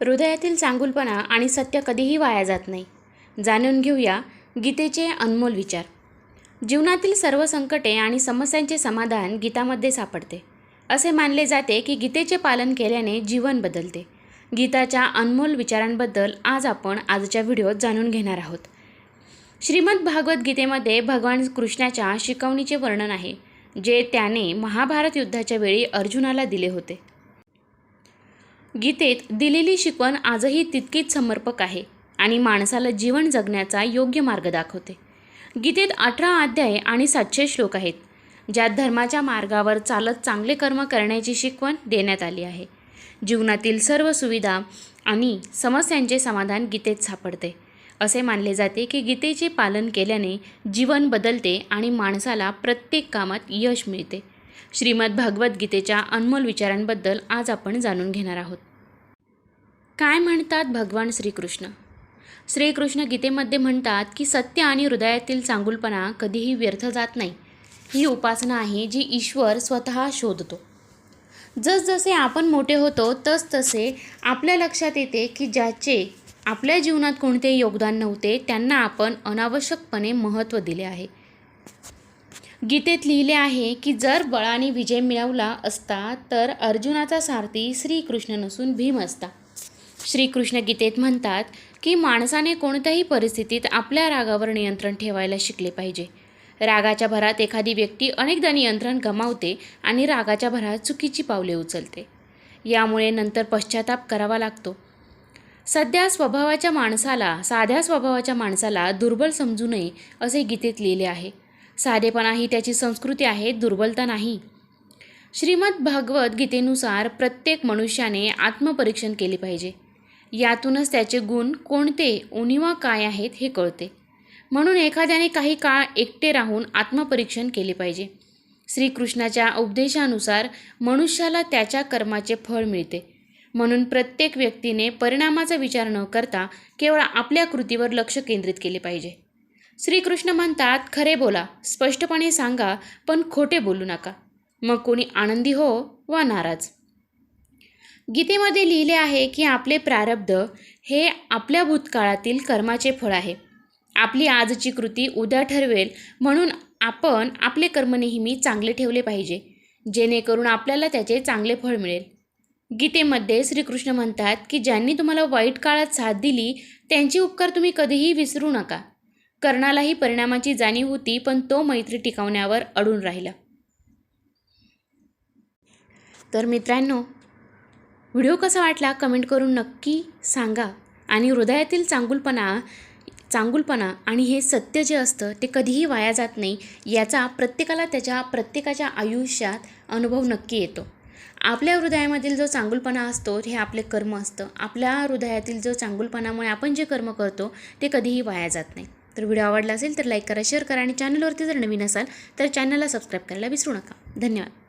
हृदयातील चांगुलपणा आणि सत्य कधीही वाया जात नाही. जाणून घेऊया गीतेचे अनमोल विचार. जीवनातील सर्व संकटे आणि समस्यांचे समाधान गीतामध्ये सापडते. असे मानले जाते की गीतेचे पालन केल्याने जीवन बदलते. गीताच्या अनमोल विचारांबद्दल आज आपण आजच्या व्हिडिओत जाणून घेणार आहोत. श्रीमद भागवत गीतेमध्ये भगवान कृष्णाच्या शिकवणीचे वर्णन आहे जे त्याने महाभारत युद्धाच्या वेळी अर्जुनाला दिले होते. गीतेत दिलेली शिकवण आजही तितकीच समर्पक आहे आणि माणसाला जीवन जगण्याचा योग्य मार्ग दाखवते. गीतेत अठरा अध्याय आणि सातशे श्लोक आहेत ज्यात धर्माच्या मार्गावर चालत चांगले कर्म करण्याची शिकवण देण्यात आली आहे. जीवनातील सर्व सुविधा आणि समस्यांचे समाधान गीतेत सापडते. असे मानले जाते की गीतेचे पालन केल्याने जीवन बदलते आणि माणसाला प्रत्येक कामात यश मिळते. श्रीमद भगवद्गीतेच्या अनमोल विचारांबद्दल आज आपण जाणून घेणार आहोत. काय म्हणतात भगवान श्रीकृष्ण? श्रीकृष्ण गीतेमध्ये म्हणतात की सत्य आणि हृदयातील चांगुलपणा कधीही व्यर्थ जात नाही. ही उपासना आहे जी ईश्वर स्वतः शोधतो. जसजसे आपण मोठे होतो तसतसे आपल्या लक्षात येते की ज्याचे आपल्या जीवनात कोणतेही योगदान नव्हते त्यांना आपण अनावश्यकपणे महत्त्व दिले आहे. गीतेत लिहिले आहे की जर बळाने विजय मिळवला असता तर अर्जुनाचा सारथी श्रीकृष्ण नसून भीम असता. श्रीकृष्ण गीतेत म्हणतात की माणसाने कोणत्याही परिस्थितीत आपल्या रागावर नियंत्रण ठेवायला शिकले पाहिजे. रागाच्या भरात एखादी व्यक्ती अनेकदा नियंत्रण गमावते आणि रागाच्या भरात चुकीची पावले उचलते. यामुळे नंतर पश्चाताप करावा लागतो. सध्या स्वभावाच्या माणसाला साध्या स्वभावाच्या माणसाला दुर्बल समजू नये असे गीतेत लिहिले आहे. साधेपणा ही त्याची संस्कृती आहे दुर्बलता नाही. श्रीमद भागवत गीतेनुसार प्रत्येक मनुष्याने आत्मपरीक्षण केले पाहिजे. यातूनच त्याचे गुण कोणते उणिवा काय आहेत हे कळते. म्हणून एखाद्याने काही काळ एकटे राहून आत्मपरीक्षण केले पाहिजे. श्रीकृष्णाच्या उपदेशानुसार मनुष्याला त्याच्या कर्माचे फळ मिळते. म्हणून प्रत्येक व्यक्तीने परिणामाचा विचार न करता केवळ आपल्या कृतीवर लक्ष केंद्रित केले पाहिजे. श्रीकृष्ण म्हणतात खरे बोला स्पष्टपणे सांगा पण खोटे बोलू नका. मग कोणी आनंदी हो वा नाराज? गीतेमध्ये लिहिले आहे की आपले प्रारब्ध हे आपल्या भूतकाळातील कर्माचे फळ आहे. आपली आजची कृती उद्या ठरवेल म्हणून आपण आपले कर्म नेहमी चांगले ठेवले पाहिजे जेणेकरून आपल्याला त्याचे चांगले फळ मिळेल. गीतेमध्ये श्रीकृष्ण म्हणतात की ज्यांनी तुम्हाला वाईट काळात साथ दिली त्यांची उपकार तुम्ही कधीही विसरू नका. कर्णालाही परिणामाची जाणीव होती पण तो मैत्री टिकवण्यावर अडून राहिला. तर मित्रांनो व्हिडिओ कसा वाटला कमेंट करून नक्की सांगा आणि हृदयातील चांगुलपणा चांगुलपणा आणि हे सत्य जे असतं ते कधीही वाया जात नाही याचा प्रत्येकाला त्याच्या प्रत्येकाच्या आयुष्यात अनुभव नक्की येतो. आपल्या हृदयामधील जो चांगुलपणा असतो हे आपले कर्म असतं. आपल्या हृदयातील जो चांगुलपणामुळे आपण जे कर्म करतो ते कधीही वाया जात नाही. तर व्हिडिओ आवडला असेल तर लाईक करा शेअर करा आणि चॅनलवरती जर नवीन असाल तर चॅनलला सबस्क्राईब करायला विसरू नका. धन्यवाद.